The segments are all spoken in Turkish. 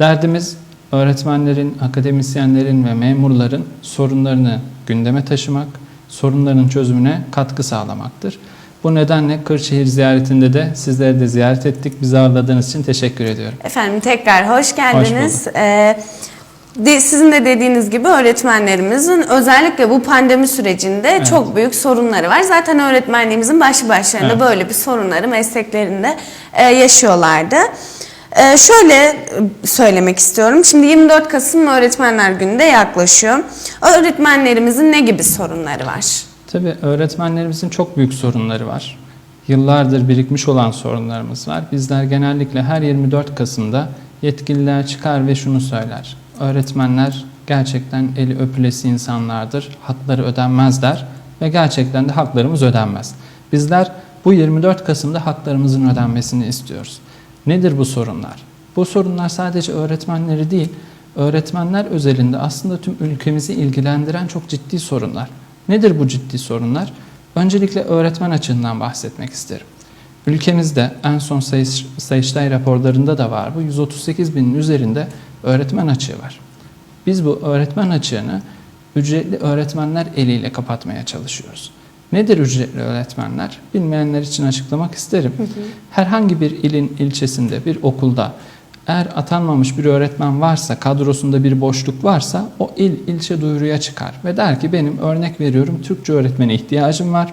Derdimiz öğretmenlerin, akademisyenlerin ve memurların sorunlarını gündeme taşımak, sorunların çözümüne katkı sağlamaktır. Bu nedenle Kırşehir ziyaretinde de sizleri de ziyaret ettik. Bizi ağırladığınız için teşekkür ediyorum. Efendim tekrar hoş geldiniz. Ee, de, sizin de dediğiniz gibi öğretmenlerimizin özellikle bu pandemi sürecinde çok büyük sorunları var. Zaten öğretmenliğimizin başlı başlarında Evet. böyle bir sorunları mesleklerinde e, yaşıyorlardı. E, şöyle söylemek istiyorum. Şimdi 24 Kasım Öğretmenler Günü de yaklaşıyor. Öğretmenlerimizin ne gibi sorunları var? Tabii öğretmenlerimizin çok büyük sorunları var. Yıllardır birikmiş olan sorunlarımız var. Bizler genellikle her 24 Kasım'da yetkililer çıkar ve şunu söyler. Öğretmenler gerçekten eli öpülesi insanlardır. Hakları ödenmez der ve gerçekten de haklarımız ödenmez. Bizler bu 24 Kasım'da haklarımızın ödenmesini istiyoruz. Nedir bu sorunlar? Bu sorunlar sadece öğretmenleri değil, öğretmenler özelinde aslında tüm ülkemizi ilgilendiren çok ciddi sorunlar. Nedir bu ciddi sorunlar? Öncelikle öğretmen açığından bahsetmek isterim. Ülkemizde en son Sayış, Sayıştay raporlarında da var bu 138 binin üzerinde öğretmen açığı var. Biz bu öğretmen açığını ücretli öğretmenler eliyle kapatmaya çalışıyoruz. Nedir ücretli öğretmenler? Bilmeyenler için açıklamak isterim. Herhangi bir ilin ilçesinde, bir okulda eğer atanmamış bir öğretmen varsa, kadrosunda bir boşluk varsa o il ilçe duyuruya çıkar ve der ki benim örnek veriyorum Türkçe öğretmene ihtiyacım var.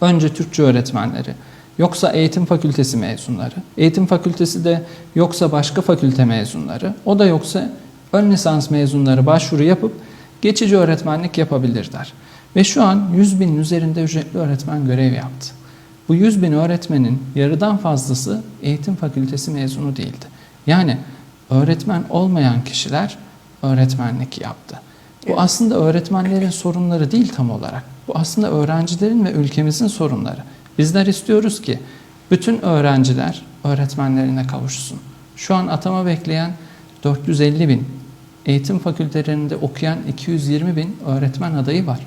Önce Türkçe öğretmenleri, yoksa eğitim fakültesi mezunları, eğitim fakültesi de yoksa başka fakülte mezunları, o da yoksa ön lisans mezunları başvuru yapıp geçici öğretmenlik yapabilirler. Ve şu an 100 binin üzerinde ücretli öğretmen görev yaptı. Bu 100 bin öğretmenin yarıdan fazlası eğitim fakültesi mezunu değildi. Yani öğretmen olmayan kişiler öğretmenlik yaptı. Bu aslında öğretmenlerin sorunları değil tam olarak. Bu aslında öğrencilerin ve ülkemizin sorunları. Bizler istiyoruz ki bütün öğrenciler öğretmenlerine kavuşsun. Şu an atama bekleyen 450 bin, eğitim fakültelerinde okuyan 220 bin öğretmen adayı var.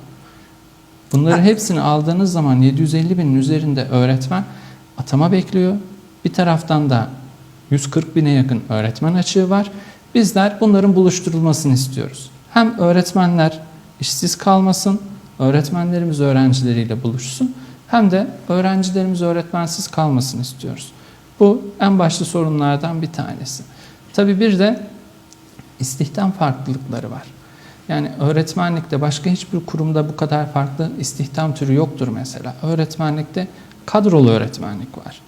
Bunları hepsini aldığınız zaman 750 binin üzerinde öğretmen atama bekliyor. Bir taraftan da 140 bine yakın öğretmen açığı var. Bizler bunların buluşturulmasını istiyoruz. Hem öğretmenler işsiz kalmasın, öğretmenlerimiz öğrencileriyle buluşsun hem de öğrencilerimiz öğretmensiz kalmasın istiyoruz. Bu en başlı sorunlardan bir tanesi. Tabii bir de istihdam farklılıkları var. Yani öğretmenlikte başka hiçbir kurumda bu kadar farklı istihdam türü yoktur mesela. Öğretmenlikte kadrolu öğretmenlik var.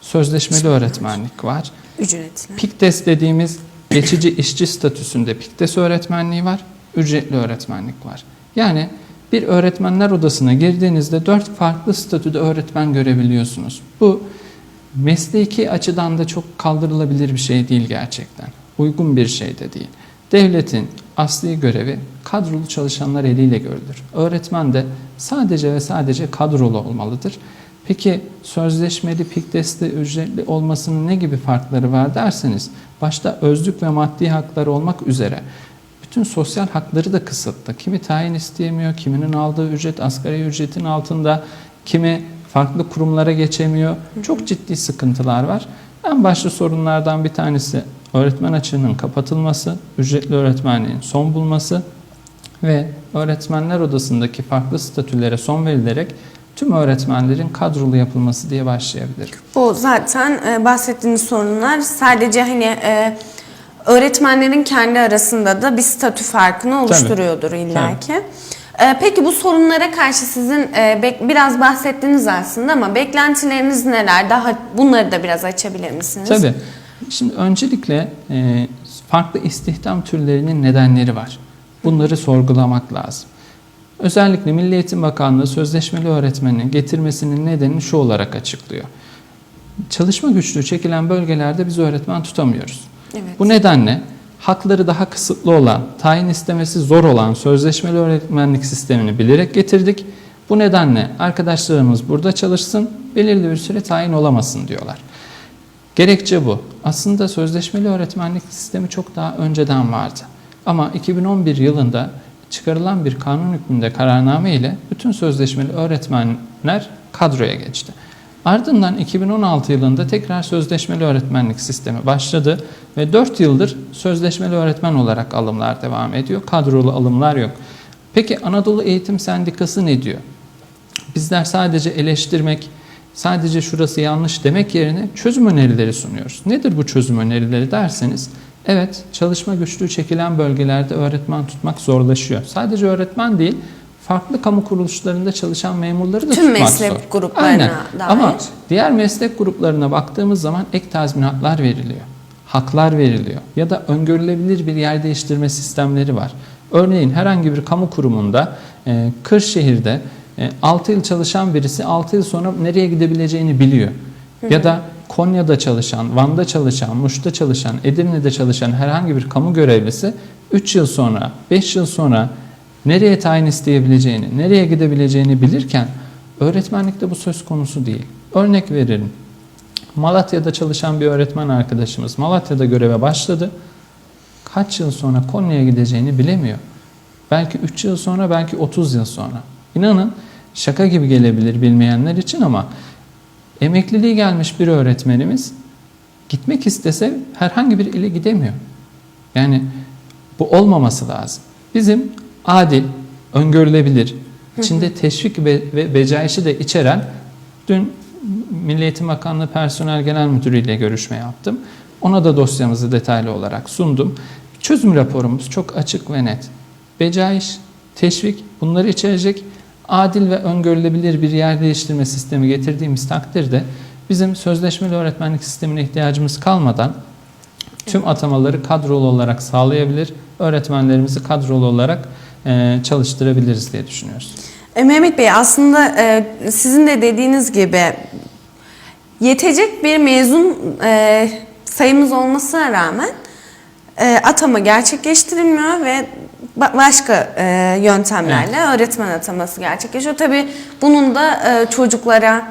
Sözleşmeli öğretmenlik var. Ücretli. PİKTES dediğimiz geçici işçi statüsünde PİKTES öğretmenliği var. Ücretli öğretmenlik var. Yani bir öğretmenler odasına girdiğinizde dört farklı statüde öğretmen görebiliyorsunuz. Bu mesleki açıdan da çok kaldırılabilir bir şey değil gerçekten. Uygun bir şey de değil. Devletin asli görevi kadrolu çalışanlar eliyle görülür. Öğretmen de sadece ve sadece kadrolu olmalıdır. Peki sözleşmeli PİKDES'te ücretli olmasının ne gibi farkları var derseniz başta özlük ve maddi hakları olmak üzere bütün sosyal hakları da kısıtlı. Kimi tayin isteyemiyor, kiminin aldığı ücret asgari ücretin altında, kimi farklı kurumlara geçemiyor. Çok ciddi sıkıntılar var. En başlı sorunlardan bir tanesi öğretmen açığının kapatılması, ücretli öğretmenliğin son bulması ve öğretmenler odasındaki farklı statülere son verilerek tüm öğretmenlerin kadrolu yapılması diye başlayabilirim. Bu zaten e, bahsettiğiniz sorunlar sadece hani e, öğretmenlerin kendi arasında da bir statü farkını oluşturuyordur illaki. E, peki bu sorunlara karşı sizin biraz bahsettiniz aslında ama beklentileriniz neler? Daha bunları da biraz açabilir misiniz? Tabii. Şimdi öncelikle e, farklı istihdam türlerinin nedenleri var. Bunları sorgulamak lazım. Özellikle Milli Eğitim Bakanlığı sözleşmeli öğretmeni getirmesinin nedenini şu olarak açıklıyor. Çalışma güçlüğü çekilen bölgelerde biz öğretmen tutamıyoruz. Evet. Bu nedenle hakları daha kısıtlı olan, tayin istemesi zor olan sözleşmeli öğretmenlik sistemini bilerek getirdik. Bu nedenle arkadaşlarımız burada çalışsın, belirli bir süre tayin olamasın diyorlar. Gerekçe bu. Aslında sözleşmeli öğretmenlik sistemi çok daha önceden vardı. Ama 2011 yılında çıkarılan bir kanun hükmünde kararname ile bütün sözleşmeli öğretmenler kadroya geçti. Ardından 2016 yılında tekrar sözleşmeli öğretmenlik sistemi başladı ve 4 yıldır sözleşmeli öğretmen olarak alımlar devam ediyor. Kadrolu alımlar yok. Peki Anadolu Eğitim Sendikası ne diyor? Bizler sadece eleştirmek, sadece şurası yanlış demek yerine çözüm önerileri sunuyoruz. Nedir bu çözüm önerileri derseniz, evet çalışma güçlüğü çekilen bölgelerde öğretmen tutmak zorlaşıyor. Sadece öğretmen değil, farklı kamu kuruluşlarında çalışan memurları da Tüm tutmak meslek zor. gruplarına Aynen. dair. Ama diğer meslek gruplarına baktığımız zaman ek tazminatlar veriliyor. Haklar veriliyor. Ya da öngörülebilir bir yer değiştirme sistemleri var. Örneğin herhangi bir kamu kurumunda Kırşehir'de 6 yıl çalışan birisi 6 yıl sonra nereye gidebileceğini biliyor. Ya da Konya'da çalışan, Van'da çalışan, Muş'ta çalışan, Edirne'de çalışan herhangi bir kamu görevlisi 3 yıl sonra, 5 yıl sonra nereye tayin isteyebileceğini, nereye gidebileceğini bilirken öğretmenlikte bu söz konusu değil. Örnek veririm. Malatya'da çalışan bir öğretmen arkadaşımız Malatya'da göreve başladı. Kaç yıl sonra Konya'ya gideceğini bilemiyor. Belki 3 yıl sonra, belki 30 yıl sonra. İnanın şaka gibi gelebilir bilmeyenler için ama emekliliği gelmiş bir öğretmenimiz gitmek istese herhangi bir ile gidemiyor. Yani bu olmaması lazım. Bizim adil, öngörülebilir, içinde teşvik ve, ve becaişi de içeren dün Milli Eğitim Bakanlığı Personel Genel Müdürü ile görüşme yaptım. Ona da dosyamızı detaylı olarak sundum. Çözüm raporumuz çok açık ve net. Becaiş, teşvik bunları içerecek adil ve öngörülebilir bir yer değiştirme sistemi getirdiğimiz takdirde bizim sözleşmeli öğretmenlik sistemine ihtiyacımız kalmadan tüm atamaları kadrolu olarak sağlayabilir, öğretmenlerimizi kadrolu olarak e, çalıştırabiliriz diye düşünüyoruz. E, Mehmet Bey aslında e, sizin de dediğiniz gibi yetecek bir mezun sayımız olmasına rağmen atama gerçekleştirilmiyor ve başka e, yöntemlerle öğretmen ataması gerçekleşiyor. Tabii bunun da e, çocuklara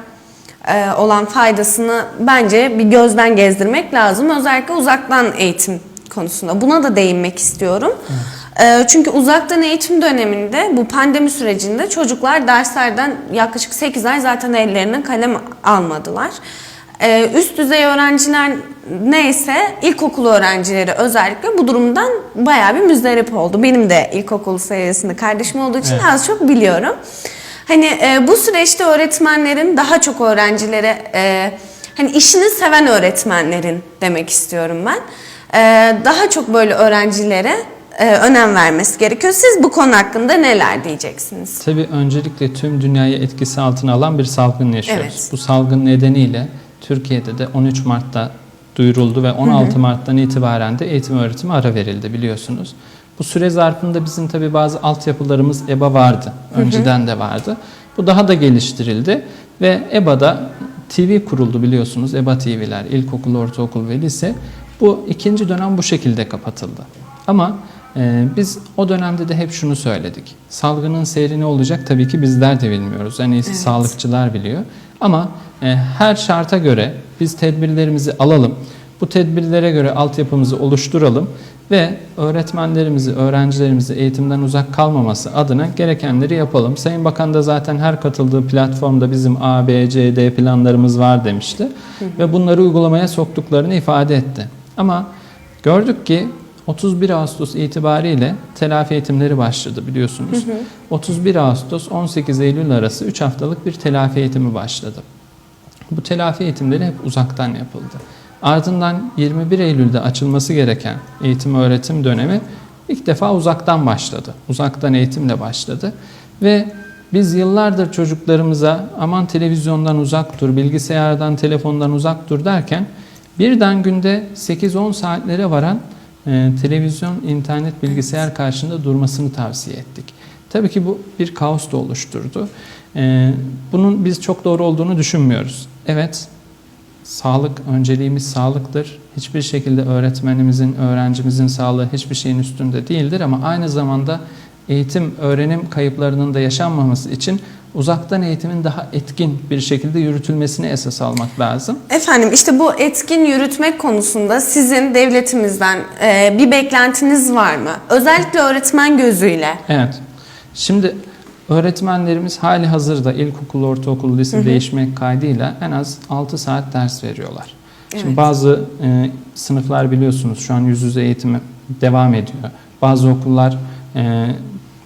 e, olan faydasını bence bir gözden gezdirmek lazım. Özellikle uzaktan eğitim konusunda. Buna da değinmek istiyorum. E, çünkü uzaktan eğitim döneminde bu pandemi sürecinde çocuklar derslerden yaklaşık 8 ay zaten ellerine kalem almadılar. E, üst düzey öğrenciler neyse ilkokul öğrencileri özellikle bu durumdan bayağı bir müzdarip oldu. Benim de ilkokul seviyesinde kardeşim olduğu için Evet. az çok biliyorum. Hani e, bu süreçte öğretmenlerin daha çok öğrencilere e, hani işini seven öğretmenlerin demek istiyorum ben. E, daha çok böyle öğrencilere e, önem vermesi gerekiyor. Siz bu konu hakkında neler diyeceksiniz? Tabii öncelikle tüm dünyayı etkisi altına alan bir salgın yaşıyoruz. Evet. Bu salgın nedeniyle Türkiye'de de 13 Mart'ta duyuruldu ve 16 Mart'tan itibaren de eğitim öğretimi ara verildi biliyorsunuz. Bu süre zarfında bizim tabii bazı altyapılarımız EBA vardı. Önceden de vardı. Bu daha da geliştirildi ve EBA'da TV kuruldu biliyorsunuz. EBA TV'ler, ilkokul, ortaokul ve lise. Bu ikinci dönem bu şekilde kapatıldı. Ama e, biz o dönemde de hep şunu söyledik. Salgının seyri ne olacak tabii ki bizler de bilmiyoruz. En iyisi sağlıkçılar biliyor. Ama her şarta göre biz tedbirlerimizi alalım. Bu tedbirlere göre altyapımızı oluşturalım ve öğretmenlerimizi, öğrencilerimizi eğitimden uzak kalmaması adına gerekenleri yapalım. Sayın Bakan da zaten her katıldığı platformda bizim A, B, C, D planlarımız var demişti. Ve bunları uygulamaya soktuklarını ifade etti. Ama gördük ki 31 Ağustos itibariyle telafi eğitimleri başladı biliyorsunuz. 31 Ağustos 18 Eylül arası 3 haftalık bir telafi eğitimi başladı. Bu telafi eğitimleri hep uzaktan yapıldı. Ardından 21 Eylül'de açılması gereken eğitim öğretim dönemi ilk defa uzaktan başladı. Uzaktan eğitimle başladı ve biz yıllardır çocuklarımıza aman televizyondan uzak dur, bilgisayardan, telefondan uzak dur derken birden günde 8-10 saatlere varan e, televizyon, internet, bilgisayar karşısında durmasını tavsiye ettik. Tabii ki bu bir kaos da oluşturdu. E, bunun biz çok doğru olduğunu düşünmüyoruz. Evet, sağlık önceliğimiz sağlıktır. Hiçbir şekilde öğretmenimizin, öğrencimizin sağlığı hiçbir şeyin üstünde değildir ama aynı zamanda eğitim, öğrenim kayıplarının da yaşanmaması için uzaktan eğitimin daha etkin bir şekilde yürütülmesini esas almak lazım. Efendim işte bu etkin yürütmek konusunda sizin devletimizden e, bir beklentiniz var mı? Özellikle öğretmen gözüyle. Evet. Şimdi Öğretmenlerimiz hali hazırda ilkokul, ortaokul, lise değişmek kaydıyla en az 6 saat ders veriyorlar. Şimdi Evet. bazı e, sınıflar biliyorsunuz şu an yüz yüze eğitimi devam ediyor. Bazı okullar e,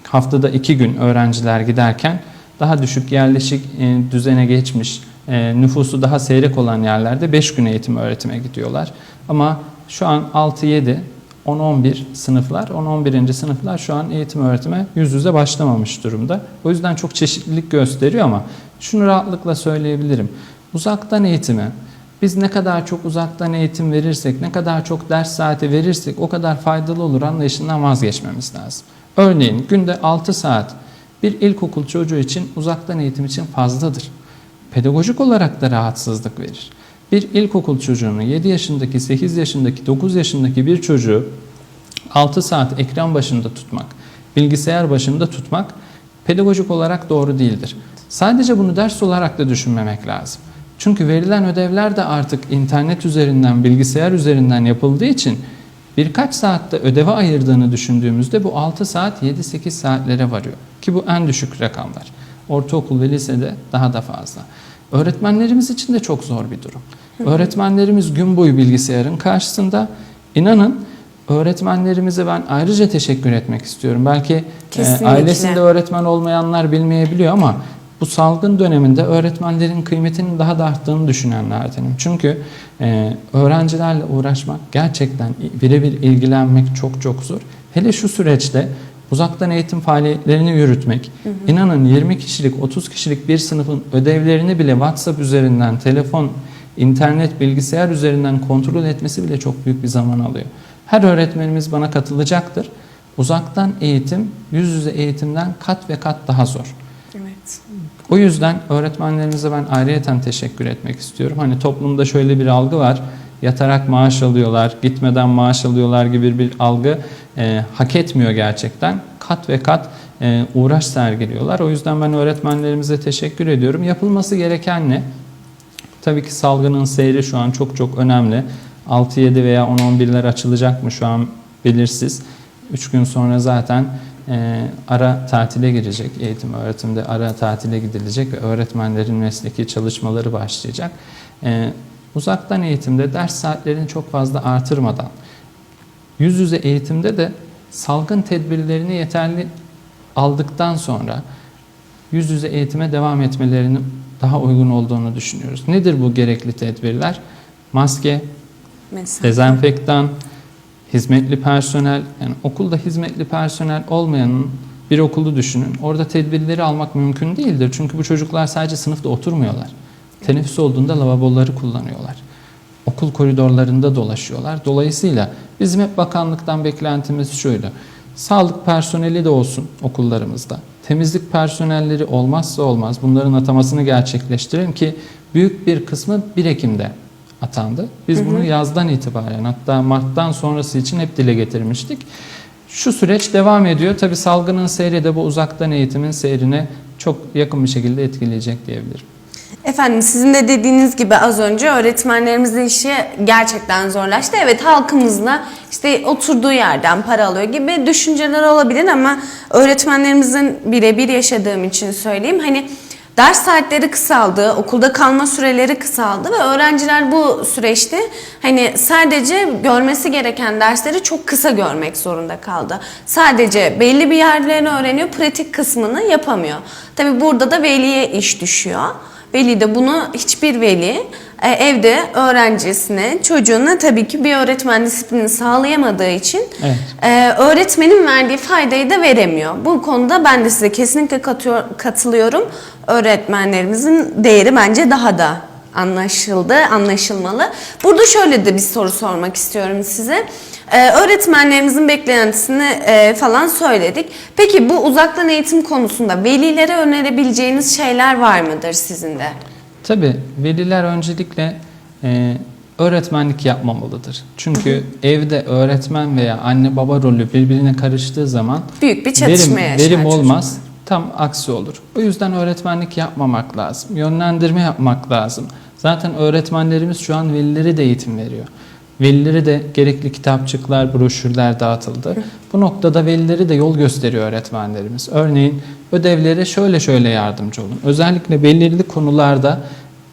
haftada iki gün öğrenciler giderken daha düşük yerleşik e, düzene geçmiş, e, nüfusu daha seyrek olan yerlerde 5 gün eğitim öğretime gidiyorlar. Ama şu an 6-7, 10-11 sınıflar, 10-11. sınıflar şu an eğitim öğretime yüz yüze başlamamış durumda. O yüzden çok çeşitlilik gösteriyor ama şunu rahatlıkla söyleyebilirim. Uzaktan eğitimi biz ne kadar çok uzaktan eğitim verirsek, ne kadar çok ders saati verirsek o kadar faydalı olur anlayışından vazgeçmemiz lazım. Örneğin günde 6 saat bir ilkokul çocuğu için uzaktan eğitim için fazladır. Pedagojik olarak da rahatsızlık verir. Bir ilkokul çocuğunu 7 yaşındaki, 8 yaşındaki, 9 yaşındaki bir çocuğu 6 saat ekran başında tutmak, bilgisayar başında tutmak pedagojik olarak doğru değildir. Sadece bunu ders olarak da düşünmemek lazım. Çünkü verilen ödevler de artık internet üzerinden, bilgisayar üzerinden yapıldığı için birkaç saatte ödeve ayırdığını düşündüğümüzde bu 6 saat 7-8 saatlere varıyor. Ki bu en düşük rakamlar. Ortaokul ve lisede daha da fazla. Öğretmenlerimiz için de çok zor bir durum. Öğretmenlerimiz gün boyu bilgisayarın karşısında. İnanın öğretmenlerimize ben ayrıca teşekkür etmek istiyorum. Belki e, ailesinde öğretmen olmayanlar bilmeyebiliyor ama bu salgın döneminde öğretmenlerin kıymetinin daha da arttığını düşünenlerdenim. Çünkü e, öğrencilerle uğraşmak gerçekten birebir ilgilenmek çok çok zor. Hele şu süreçte uzaktan eğitim faaliyetlerini yürütmek, inanın 20 kişilik, 30 kişilik bir sınıfın ödevlerini bile WhatsApp üzerinden, telefon, internet, bilgisayar üzerinden kontrol etmesi bile çok büyük bir zaman alıyor. Her öğretmenimiz bana katılacaktır. Uzaktan eğitim, yüz yüze eğitimden kat ve kat daha zor. Evet. O yüzden öğretmenlerimize ben ayrıyeten teşekkür etmek istiyorum. Hani toplumda şöyle bir algı var. Yatarak maaş alıyorlar, gitmeden maaş alıyorlar gibi bir algı e, hak etmiyor gerçekten. Kat ve kat e, uğraş sergiliyorlar. O yüzden ben öğretmenlerimize teşekkür ediyorum. Yapılması gereken ne? Tabii ki salgının seyri şu an çok çok önemli. 6-7 veya 10-11'ler açılacak mı şu an belirsiz. 3 gün sonra zaten e, ara tatile girecek. Eğitim öğretimde ara tatile gidilecek ve öğretmenlerin mesleki çalışmaları başlayacak. E, uzaktan eğitimde ders saatlerini çok fazla artırmadan, yüz yüze eğitimde de salgın tedbirlerini yeterli aldıktan sonra yüz yüze eğitime devam etmelerinin daha uygun olduğunu düşünüyoruz. Nedir bu gerekli tedbirler? Maske, Mesela. dezenfektan, hizmetli personel, yani okulda hizmetli personel olmayanın bir okulu düşünün. Orada tedbirleri almak mümkün değildir. Çünkü bu çocuklar sadece sınıfta oturmuyorlar. Teneffüs olduğunda lavaboları kullanıyorlar. Okul koridorlarında dolaşıyorlar. Dolayısıyla bizim hep bakanlıktan beklentimiz şuydu. Sağlık personeli de olsun okullarımızda. Temizlik personelleri olmazsa olmaz. Bunların atamasını gerçekleştirelim ki büyük bir kısmı 1 Ekim'de atandı. Biz bunu yazdan itibaren hatta Mart'tan sonrası için hep dile getirmiştik. Şu süreç devam ediyor. Tabi salgının seyri de bu uzaktan eğitimin seyrine çok yakın bir şekilde etkileyecek diyebilirim. Efendim sizin de dediğiniz gibi az önce öğretmenlerimizin işi gerçekten zorlaştı. Evet halkımızla işte oturduğu yerden para alıyor gibi düşünceler olabilir ama öğretmenlerimizin birebir yaşadığım için söyleyeyim. Hani ders saatleri kısaldı, okulda kalma süreleri kısaldı ve öğrenciler bu süreçte hani sadece görmesi gereken dersleri çok kısa görmek zorunda kaldı. Sadece belli bir yerlerini öğreniyor, pratik kısmını yapamıyor. Tabi burada da veliye iş düşüyor. Veli de bunu hiçbir veli e, evde öğrencisine, çocuğuna tabii ki bir öğretmen disiplini sağlayamadığı için Evet. e, öğretmenin verdiği faydayı da veremiyor. Bu konuda ben de size kesinlikle katıyor, katılıyorum. Öğretmenlerimizin değeri bence daha da anlaşıldı, anlaşılmalı. Burada şöyle de bir soru sormak istiyorum size. Ee, öğretmenlerimizin beklentisini e, falan söyledik. Peki bu uzaktan eğitim konusunda velilere önerebileceğiniz şeyler var mıdır sizin de? Tabii veliler öncelikle e, öğretmenlik yapmamalıdır. Çünkü evde öğretmen veya anne baba rolü birbirine karıştığı zaman Büyük bir çatışma verim, yaşar verim çocuklar. Tam aksi olur. O yüzden öğretmenlik yapmamak lazım. Yönlendirme yapmak lazım. Zaten öğretmenlerimiz şu an velilere de eğitim veriyor. Velileri de gerekli kitapçıklar, broşürler dağıtıldı. Bu noktada velileri de yol gösteriyor öğretmenlerimiz. Örneğin ödevlere şöyle şöyle yardımcı olun. Özellikle belirli konularda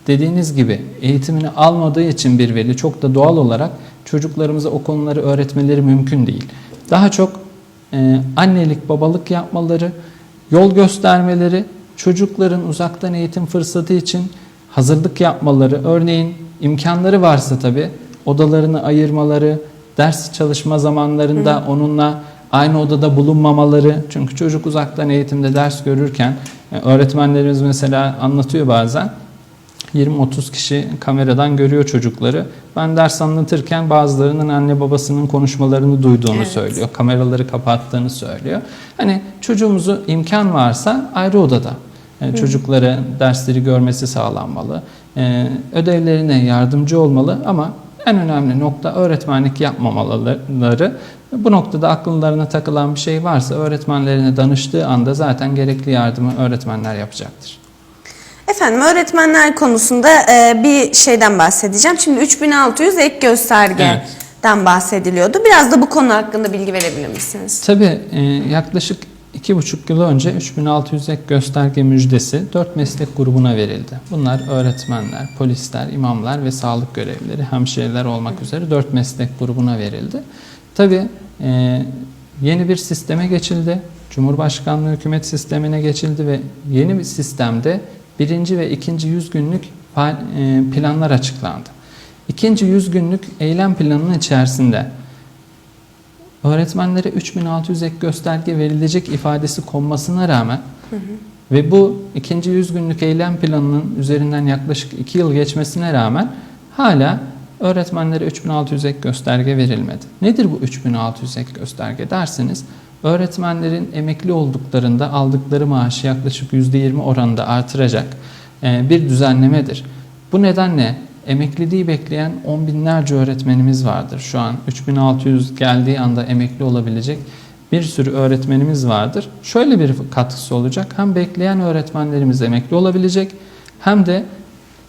dediğiniz gibi eğitimini almadığı için bir veli çok da doğal olarak çocuklarımıza o konuları öğretmeleri mümkün değil. Daha çok e, annelik, babalık yapmaları, yol göstermeleri, çocukların uzaktan eğitim fırsatı için hazırlık yapmaları, örneğin imkanları varsa tabii odalarını ayırmaları, ders çalışma zamanlarında onunla aynı odada bulunmamaları. Çünkü çocuk uzaktan eğitimde ders görürken e, öğretmenlerimiz mesela anlatıyor bazen. 20-30 kişi kameradan görüyor çocukları. Ben ders anlatırken bazılarının anne babasının konuşmalarını duyduğunu Evet. söylüyor. Kameraları kapattığını söylüyor. Hani çocuğumuzu imkan varsa ayrı odada. Yani çocuklara dersleri görmesi sağlanmalı. Ee, ödevlerine yardımcı olmalı ama en önemli nokta öğretmenlik yapmamaları. Bu noktada akıllarına takılan bir şey varsa öğretmenlerine danıştığı anda zaten gerekli yardımı öğretmenler yapacaktır. Efendim öğretmenler konusunda e, bir şeyden bahsedeceğim. Şimdi 3600 ek göstergeden bahsediliyordu. Biraz da bu konu hakkında bilgi verebilir misiniz? Tabii e, yaklaşık iki buçuk yıl önce 3600 ek gösterge müjdesi 4 meslek grubuna verildi. Bunlar öğretmenler, polisler, imamlar ve sağlık görevlileri, hemşireler olmak üzere 4 meslek grubuna verildi. Tabii e, yeni bir sisteme geçildi. Cumhurbaşkanlığı hükümet sistemine geçildi ve yeni bir sistemde birinci ve ikinci 100 günlük e, planlar açıklandı. İkinci 100 günlük eylem planının içerisinde öğretmenlere 3600 ek gösterge verilecek ifadesi konmasına rağmen ve bu ikinci 100 günlük eylem planının üzerinden yaklaşık 2 yıl geçmesine rağmen hala öğretmenlere 3600 ek gösterge verilmedi. Nedir bu 3600 ek gösterge derseniz öğretmenlerin emekli olduklarında aldıkları maaşı yaklaşık %20 oranında artıracak e, bir düzenlemedir. Bu nedenle emekliliği bekleyen on binlerce öğretmenimiz vardır. Şu an 3600 geldiği anda emekli olabilecek bir sürü öğretmenimiz vardır. Şöyle bir katkısı olacak. Hem bekleyen öğretmenlerimiz emekli olabilecek hem de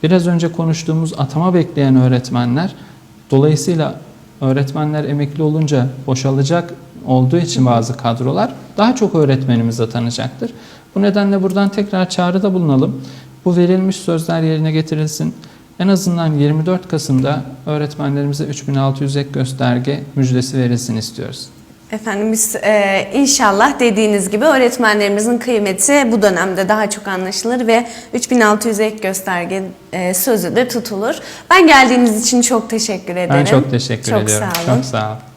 biraz önce konuştuğumuz atama bekleyen öğretmenler dolayısıyla öğretmenler emekli olunca boşalacak olduğu için bazı kadrolar daha çok öğretmenimiz atanacaktır. Bu nedenle buradan tekrar çağrıda bulunalım. Bu verilmiş sözler yerine getirilsin. En azından 24 Kasım'da öğretmenlerimize 3600 ek gösterge müjdesi verilsin istiyoruz. Efendim biz e, inşallah dediğiniz gibi öğretmenlerimizin kıymeti bu dönemde daha çok anlaşılır ve 3600 ek gösterge e, sözü de tutulur. Ben geldiğiniz için çok teşekkür ederim. Ben çok teşekkür çok ediyorum. Sağ olun. Çok sağ olun.